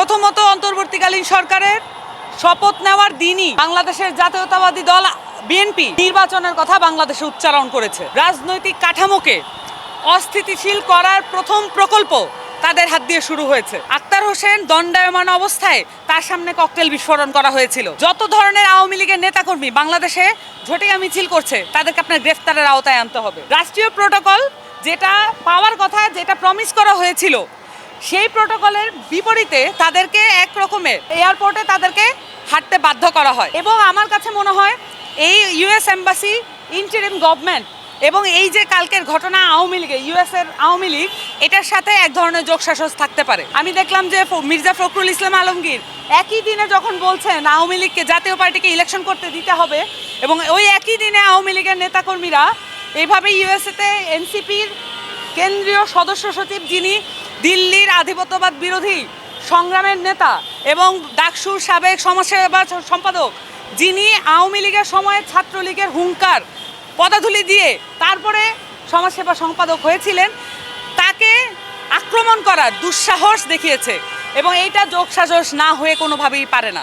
প্রথমত অন্তর্বর্তীকালীন সরকারের শপথ নেওয়ার দিনই বাংলাদেশের জাতীয়তাবাদী দল বিএনপি নির্বাচনের কথা বাংলাদেশে উচ্চারণ করেছে। রাজনৈতিক কাঠামোকে অস্থিতিশীল করার প্রথম প্রকল্প তাদের হাত দিয়ে শুরু হয়েছে। আক্তার হোসেন দণ্ডায়মান অবস্থায় তার সামনে ককটেল বিস্ফোরণ করা হয়েছিল। যত ধরনের আওয়ামী লীগের নেতাকর্মী বাংলাদেশে ঝটিয়া মিছিল করছে, তাদেরকে আপনার গ্রেফতারের আওতায় আনতে হবে। রাষ্ট্রীয় প্রোটোকল যেটা পাওয়ার কথা, যেটা প্রমিস করা হয়েছিল সেই প্রোটোকলের বিপরীতে তাদেরকে এক রকমের এয়ারপোর্টে তাদেরকে হাঁটতে বাধ্য করা হয়। এবং আমার কাছে মনে হয় এই ইউএস এম্বাসি, ইন্টারিম গভর্নমেন্ট এবং এই যে কালকের ঘটনা আওয়ামী লীগে ইউএস এর আওয়ামী লীগ, এটার সাথে এক ধরনের যোগসাজশ থাকতে পারে। আমি দেখলাম যে মির্জা ফখরুল ইসলাম আলমগীর একই দিনে যখন বলছেন আওয়ামী লীগকে জাতীয় পার্টিকে ইলেকশন করতে দিতে হবে এবং ওই একই দিনে আওয়ামী লীগের নেতাকর্মীরা এইভাবে ইউএসএতে এনসিপির কেন্দ্রীয় সদস্য সচিব যিনি দিল্লির আধিপত্যবাদ বিরোধী সংগ্রামের নেতা এবং ডাকসুর সাবেক সমাজসেবা সম্পাদক, যিনি আওয়ামী লীগের সময় ছাত্রলীগের হুঙ্কার পদাধুলি দিয়ে তারপরে সমাজসেবা সম্পাদক হয়েছিলেন, তাকে আক্রমণ করার দুঃসাহস দেখিয়েছে এবং এইটা যোগসাজস না হয়ে কোনোভাবেই পারে না।